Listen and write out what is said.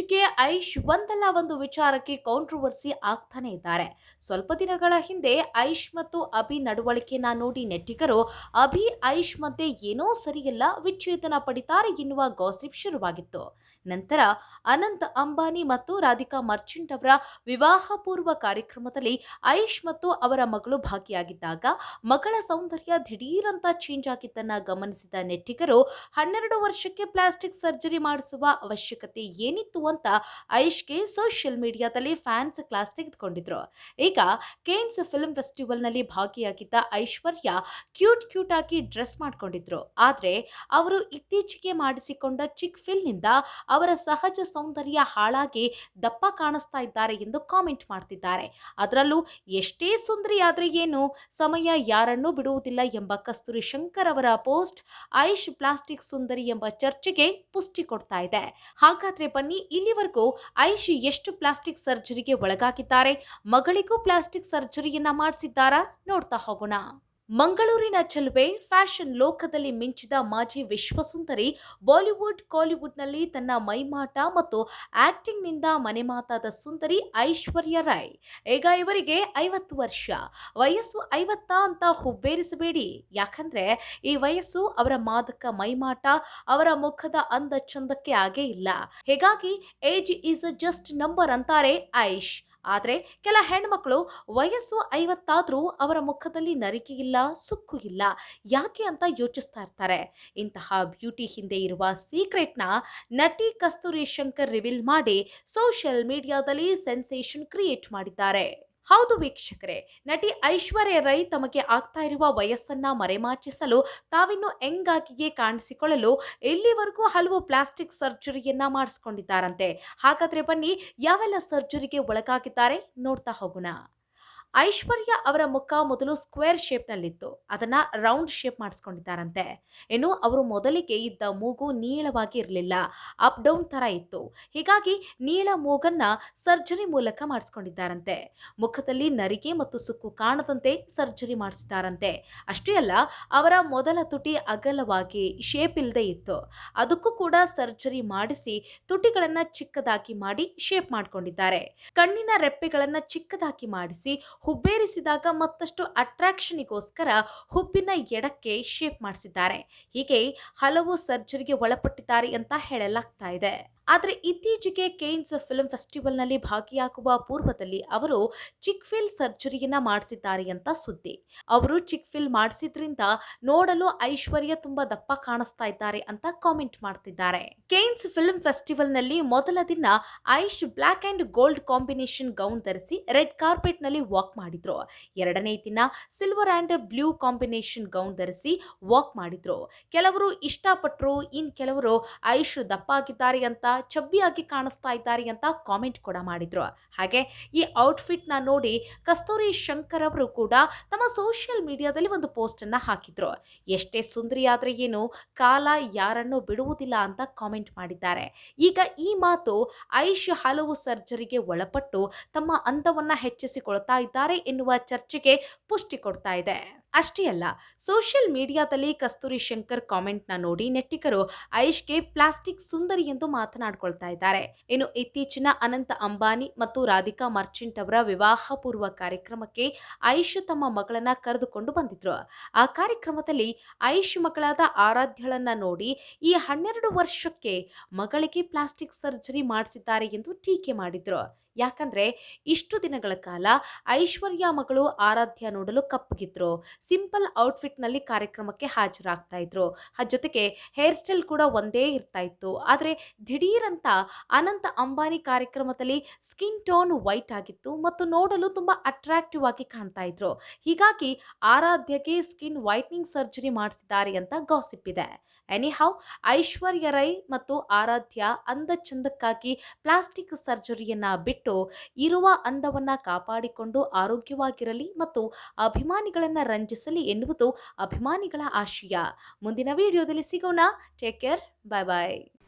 ಇತ್ತೀಚೆಗೆ ಐಶ್ ಒಂದಲ್ಲ ಒಂದು ವಿಚಾರಕ್ಕೆ ಕಾಂಟ್ರವರ್ಸಿ ಆಗ್ತಾನೆ ಇದ್ದಾರೆ. ಸ್ವಲ್ಪ ದಿನಗಳ ಹಿಂದೆ ಐಶ್ ಮತ್ತು ಅಭಿ ನಡವಳಿಕೆನ ನೋಡಿ ನೆಟ್ಟಿಗರು, ಅಭಿ, ಐಶ್ ಮಧ್ಯೆ ಏನೋ ಸರಿಯಿಲ್ಲ, ವಿಚ್ಛೇದನ ಪಡಿತಾರೆ ಎನ್ನುವ ಗಾಸಿಪ್ ಶುರುವಾಗಿತ್ತು. ನಂತರ ಅನಂತ್ ಅಂಬಾನಿ ಮತ್ತು ರಾಧಿಕಾ ಮರ್ಚೆಂಟ್ ಅವರ ವಿವಾಹ ಪೂರ್ವ ಕಾರ್ಯಕ್ರಮದಲ್ಲಿ ಐಶ್ ಮತ್ತು ಅವರ ಮಗಳು ಭಾಗಿಯಾಗಿದ್ದಾಗ ಮಗಳ ಸೌಂದರ್ಯ ದಿಢೀರಂತ ಚೇಂಜ್ ಆಗಿದ್ದನ್ನ ಗಮನಿಸಿದ ನೆಟ್ಟಿಗರು, ಹನ್ನೆರಡು ವರ್ಷಕ್ಕೆ ಪ್ಲಾಸ್ಟಿಕ್ ಸರ್ಜರಿ ಮಾಡಿಸುವ ಅವಶ್ಯಕತೆ ಏನಿತ್ತು ಅಂತ ಐಶ್ಗೆ ಸೋಷಿಯಲ್ ಮೀಡಿಯಾದಲ್ಲಿ ಫ್ಯಾನ್ಸ್ ಕ್ಲಾಸ್ ತೆಗೆದುಕೊಂಡಿದ್ರು. ಈಗ ಕೇನ್ಸ್ ಫಿಲ್ಮ್ ಫೆಸ್ಟಿವಲ್ನಲ್ಲಿ ಭಾಗಿಯಾಗಿದ್ದ ಐಶ್ವರ್ಯ ಕ್ಯೂಟ್ ಕ್ಯೂಟ್ ಆಗಿ ಡ್ರೆಸ್ ಮಾಡಿಕೊಂಡಿದ್ರು. ಆದ್ರೆ ಅವರು ಇತ್ತೀಚೆಗೆ ಮಾಡಿಸಿಕೊಂಡ ಚಿಕ್ ಫಿಲ್ನಿಂದ ಅವರ ಸಹಜ ಸೌಂದರ್ಯ ಹಾಳಾಗಿ ದಪ್ಪ ಕಾಣಿಸ್ತಾ ಇದ್ದಾರೆ ಎಂದು ಕಾಮೆಂಟ್ ಮಾಡ್ತಿದ್ದಾರೆ. ಅದರಲ್ಲೂ ಎಷ್ಟೇ ಸುಂದರಿಯಾದ್ರೆ ಏನು ಸಮಯ ಯಾರನ್ನೂ ಬಿಡುವುದಿಲ್ಲ ಎಂಬ ಕಸ್ತೂರಿ ಶಂಕರ್ ಅವರ ಪೋಸ್ಟ್ ಐಶ್ ಪ್ಲಾಸ್ಟಿಕ್ ಸುಂದರಿ ಎಂಬ ಚರ್ಚೆಗೆ ಪುಷ್ಟಿ ಕೊಡ್ತಾ ಇದೆ. ಹಾಗಾದ್ರೆ ಬನ್ನಿ ಇಲ್ಲಿವರೆಗೂ ಐಶಿ ಎಷ್ಟು ಪ್ಲಾಸ್ಟಿಕ್ ಸರ್ಜರಿಗೆ ಒಳಗಾಗಿದ್ದಾರೆ? ಮಗಳಿಗೂ ಪ್ಲಾಸ್ಟಿಕ್ ಸರ್ಜರಿಯನ್ನ ಮಾಡಿಸಿದ್ದಾರಾ? ನೋಡ್ತಾ ಹೋಗೋಣ. ಮಂಗಳೂರಿನ ಚೆಲುವೆ ಫ್ಯಾಷನ್ ಲೋಕದಲ್ಲಿ ಮಿಂಚಿದ ಮಾಜಿ ವಿಶ್ವಸುಂದರಿ ಬಾಲಿವುಡ್, ಕಾಲಿವುಡ್ನಲ್ಲಿ ತನ್ನ ಮೈಮಾಟ ಮತ್ತು ಆಕ್ಟಿಂಗ್ನಿಂದ ಮನೆಮಾತಾದ ಸುಂದರಿ ಐಶ್ವರ್ಯ ರಾಯ್. ಈಗ ಇವರಿಗೆ ಐವತ್ತು ವರ್ಷ. ವಯಸ್ಸು ಐವತ್ತ ಅಂತ ಹುಬ್ಬೇರಿಸಬೇಡಿ. ಯಾಕಂದ್ರೆ ಈ ವಯಸ್ಸು ಅವರ ಮಾದಕ ಮೈಮಾಟ, ಅವರ ಮುಖದ ಅಂದ ಚಂದಕ್ಕೆ ಆಗೇ ಇಲ್ಲ. ಹೀಗಾಗಿ ಏಜ್ ಈಸ್ ಜಸ್ಟ್ ನಂಬರ್ ಅಂತಾರೆ ಐಶ್. ಆದರೆ ಕೆಲ ಹೆಣ್ಮಕ್ಳು ವಯಸ್ಸು ಐವತ್ತಾದರೂ ಅವರ ಮುಖದಲ್ಲಿ ನರಿಕೆ ಇಲ್ಲ, ಸುಕ್ಕು ಇಲ್ಲ. ಯಾಕೆ ಅಂತ ಯೋಚಿಸ್ತಾ ಇರ್ತಾರೆ. ಇಂತಹ ಬ್ಯೂಟಿ ಹಿಂದೆ ಇರುವ ಸೀಕ್ರೆಟ್ನ ನಟಿ ಕಸ್ತೂರಿ ಶಂಕರ್ ರಿವೀಲ್ ಮಾಡಿ ಸೋಷಿಯಲ್ ಮೀಡಿಯಾದಲ್ಲಿ ಸೆನ್ಸೇಷನ್ ಕ್ರಿಯೇಟ್ ಮಾಡಿದ್ದಾರೆ. ಹೌದು ವೀಕ್ಷಕರೇ, ನಟಿ ಐಶ್ವರ್ಯ ರೈ ತಮಗೆ ಆಗ್ತಾ ಇರುವ ವಯಸ್ಸನ್ನ ಮರೆಮಾಚಿಸಲು ತಾವಿನ್ನು ಎಂಗಾಗಿಯೇ ಕಾಣಿಸಿಕೊಳ್ಳಲು ಇಲ್ಲಿವರೆಗೂ ಹಲವು ಪ್ಲಾಸ್ಟಿಕ್ ಸರ್ಜರಿಯನ್ನ ಮಾಡಿಸ್ಕೊಂಡಿದ್ದಾರಂತೆ. ಹಾಗಾದ್ರೆ ಬನ್ನಿ, ಯಾವೆಲ್ಲ ಸರ್ಜರಿಗೆ ಒಳಗಾಗಿದ್ದಾರೆ ನೋಡ್ತಾ ಹೋಗೋಣ. ಐಶ್ವರ್ಯ ಅವರ ಮುಖ ಮೊದಲು ಸ್ಕ್ವೇರ್ ಶೇಪ್ನಲ್ಲಿತ್ತು. ಅದನ್ನ ರೌಂಡ್ ಶೇಪ್ ಮಾಡಿಸ್ಕೊಂಡಿದ್ದಾರಂತೆ. ಇನ್ನು ಅವರು ಮೊದಲಿಗೆ ಇದ್ದ ಮೂಗು ನೀಳವಾಗಿ ಇರಲಿಲ್ಲ. ಅಪ್ ಡೌನ್ ತರ ಇತ್ತು. ಹೀಗಾಗಿ ನೀಳ ಮೂಗನ್ನ ಸರ್ಜರಿ ಮೂಲಕ ಮಾಡಿಸ್ಕೊಂಡಿದ್ದಾರಂತೆ. ಮುಖದಲ್ಲಿ ನರಿಗೆ ಮತ್ತು ಸುಕ್ಕು ಕಾಣದಂತೆ ಸರ್ಜರಿ ಮಾಡಿಸಿದ್ದಾರಂತೆ. ಅಷ್ಟೇ ಅಲ್ಲ, ಅವರ ಮೊದಲ ತುಟಿ ಅಗಲವಾಗಿ ಶೇಪ್ ಇಲ್ಲದೆ ಇತ್ತು. ಅದಕ್ಕೂ ಕೂಡ ಸರ್ಜರಿ ಮಾಡಿಸಿ ತುಟಿಗಳನ್ನ ಚಿಕ್ಕದಾಗಿ ಮಾಡಿ ಶೇಪ್ ಮಾಡ್ಕೊಂಡಿದ್ದಾರೆ. ಕಣ್ಣಿನ ರೆಪ್ಪೆಗಳನ್ನ ಚಿಕ್ಕದಾಗಿ ಮಾಡಿಸಿ ಹುಬ್ಬೇರಿಸಿದಾಗ ಮತ್ತಷ್ಟು ಅಟ್ರಾಕ್ಷನಿಗೋಸ್ಕರ ಹುಬ್ಬಿನ ಎಡಕ್ಕೆ ಶೇಪ್ ಮಾಡಿಸಿದ್ದಾರೆ. ಹೀಗೆ ಹಲವು ಸರ್ಜರಿಗೆ ಒಳಪಟ್ಟಿದ್ದಾರೆ ಅಂತ ಹೇಳಲಾಗ್ತಾ ಇದೆ. ಆದರೆ ಇತ್ತೀಚೆಗೆ ಕೇನ್ಸ್ ಫಿಲ್ಮ್ ಫೆಸ್ಟಿವಲ್ನಲ್ಲಿ ಭಾಗಿಯಾಗುವ ಪೂರ್ವದಲ್ಲಿ ಅವರು ಚಿಕ್ ಫಿಲ್ ಸರ್ಜರಿಯನ್ನ ಮಾಡಿಸಿದ್ದಾರೆ ಅಂತ ಸುದ್ದಿ. ಅವರು ಚಿಕ್ ಫಿಲ್ ಮಾಡಿಸಿದ್ರಿಂದ ನೋಡಲು ಐಶ್ವರ್ಯ ತುಂಬಾ ದಪ್ಪ ಕಾಣಿಸ್ತಾ ಇದ್ದಾರೆ ಅಂತ ಕಾಮೆಂಟ್ ಮಾಡ್ತಿದ್ದಾರೆ. ಕೇನ್ಸ್ ಫಿಲ್ಮ್ ಫೆಸ್ಟಿವಲ್ನಲ್ಲಿ ಮೊದಲ ದಿನ Aish black and gold combination gown ಧರಿಸಿ ರೆಡ್ ಕಾರ್ಪೆಟ್ನಲ್ಲಿ ವಾಕ್ ಮಾಡಿದ್ರು. ಎರಡನೇ ದಿನ silver and blue combination gown ಧರಿಸಿ ವಾಕ್ ಮಾಡಿದ್ರು. ಕೆಲವರು ಇಷ್ಟಪಟ್ಟರು ಇನ್ ಕೆಲವರು ಐಶ್ ದಪ್ಪ ಆಗಿದ್ದಾರೆ ಅಂತ ಚಬ್ಬಿಯಾಗಿ ಕಾಣಿಸ್ತಾ ಇದ್ದಾರೆ ಅಂತ ಕಾಮೆಂಟ್ ಕೂಡ ಮಾಡಿದ್ರು. ಹಾಗೆ ಈ ಔಟ್ಫಿಟ್ನ ನೋಡಿ ಕಸ್ತೂರಿ ಶಂಕರ್ ಅವರು ಕೂಡ ತಮ್ಮ ಸೋಷಿಯಲ್ ಮೀಡಿಯಾದಲ್ಲಿ ಒಂದು ಪೋಸ್ಟ್ ಅನ್ನ ಹಾಕಿದ್ರು. ಎಷ್ಟೇ ಸುಂದರಿಯಾದರೆ ಏನು ಕಾಲ ಯಾರನ್ನು ಬಿಡುವುದಿಲ್ಲ ಅಂತ ಕಾಮೆಂಟ್ ಮಾಡಿದ್ದಾರೆ. ಈಗ ಈ ಮಾತು ಐಶ್ ಹಲವು ಸರ್ಜರಿಗೆ ಒಳಪಟ್ಟು ತಮ್ಮ ಅಂದವನ್ನ ಹೆಚ್ಚಿಸಿಕೊಳ್ತಾ ಇದ್ದಾರೆ ಎನ್ನುವ ಚರ್ಚೆಗೆ ಪುಷ್ಟಿ ಕೊಡ್ತಾ ಇದೆ. ಅಷ್ಟೇ ಅಲ್ಲ, ಸೋಷಿಯಲ್ ಮೀಡಿಯಾದಲ್ಲಿ ಕಸ್ತೂರಿ ಶಂಕರ್ ಕಾಮೆಂಟ್ನ ನೋಡಿ ನೆಟ್ಟಿಕರು ಐಶ್ಗೆ ಪ್ಲಾಸ್ಟಿಕ್ ಸುಂದರಿ ಎಂದು ಮಾತನಾಡಿಕೊಳ್ತಾ ಇದ್ದಾರೆ. ಇನ್ನು ಇತ್ತೀಚಿನ ಅನಂತ ಅಂಬಾನಿ ಮತ್ತು ರಾಧಿಕಾ ಮರ್ಚೆಂಟ್ ಅವರ ವಿವಾಹ ಪೂರ್ವ ಕಾರ್ಯಕ್ರಮಕ್ಕೆ ಐಶ್ ತಮ್ಮ ಮಗಳನ್ನ ಕರೆದುಕೊಂಡು ಬಂದಿದ್ರು. ಆ ಕಾರ್ಯಕ್ರಮದಲ್ಲಿ ಐಶ್ ಮಗಳಾದ ಆರಾಧ್ಯಳನ್ನ ನೋಡಿ ಈ ಹನ್ನೆರಡು ವರ್ಷಕ್ಕೆ ಮಗಳಿಗೆ ಪ್ಲಾಸ್ಟಿಕ್ ಸರ್ಜರಿ ಮಾಡಿಸಿದ್ದಾರೆ ಎಂದು ಟೀಕೆ ಮಾಡಿದ್ರು. ಯಾಕಂದ್ರೆ ಇಷ್ಟು ದಿನಗಳ ಕಾಲ ಐಶ್ವರ್ಯ ಮಗಳು ಆರಾಧ್ಯ ನೋಡಲು ಕಪ್ಪಗಿದ್ರು. ಸಿಂಪಲ್ ಔಟ್ಫಿಟ್ನಲ್ಲಿ ಕಾರ್ಯಕ್ರಮಕ್ಕೆ ಹಾಜರಾಗ್ತಾ ಇದ್ರು. ಜೊತೆಗೆ ಹೇರ್ ಸ್ಟೈಲ್ ಕೂಡ ಒಂದೇ ಇರ್ತಾ ಇತ್ತು. ಆದರೆ ದಿಢೀರಂತ ಅನಂತ ಅಂಬಾನಿ ಕಾರ್ಯಕ್ರಮದಲ್ಲಿ ಸ್ಕಿನ್ ಟೋನ್ ವೈಟ್ ಆಗಿತ್ತು ಮತ್ತು ನೋಡಲು ತುಂಬ ಅಟ್ರಾಕ್ಟಿವ್ ಆಗಿ ಕಾಣ್ತಾ ಇದ್ರು. ಹೀಗಾಗಿ ಆರಾಧ್ಯಗೆ ಸ್ಕಿನ್ ವೈಟ್ನಿಂಗ್ ಸರ್ಜರಿ ಮಾಡಿಸಿದ್ದಾರೆ ಅಂತ ಗಾಸಿಪ್ ಇದೆ. ಎನಿಹೌ ಐಶ್ವರ್ಯ ರೈ ಮತ್ತು ಆರಾಧ್ಯ ಅಂದ ಚಂದಕ್ಕಾಗಿ ಪ್ಲಾಸ್ಟಿಕ್ ಸರ್ಜರಿಯನ್ನ ಬಿಟ್ಟು ಇರುವ ಅಂದವನ್ನು ಕಾಪಾಡಿಕೊಂಡು ಆರೋಗ್ಯವಾಗಿರಲಿ ಮತ್ತು ಅಭಿಮಾನಿಗಳನ್ನು ರಂಜಿಸಲಿ ಎನ್ನುವುದು ಅಭಿಮಾನಿಗಳ ಆಶಯ. ಮುಂದಿನ ವಿಡಿಯೋದಲ್ಲಿ ಸಿಗೋಣ. ಟೇಕ್ ಕೇರ್ ಬಾಯ್ ಬಾಯ್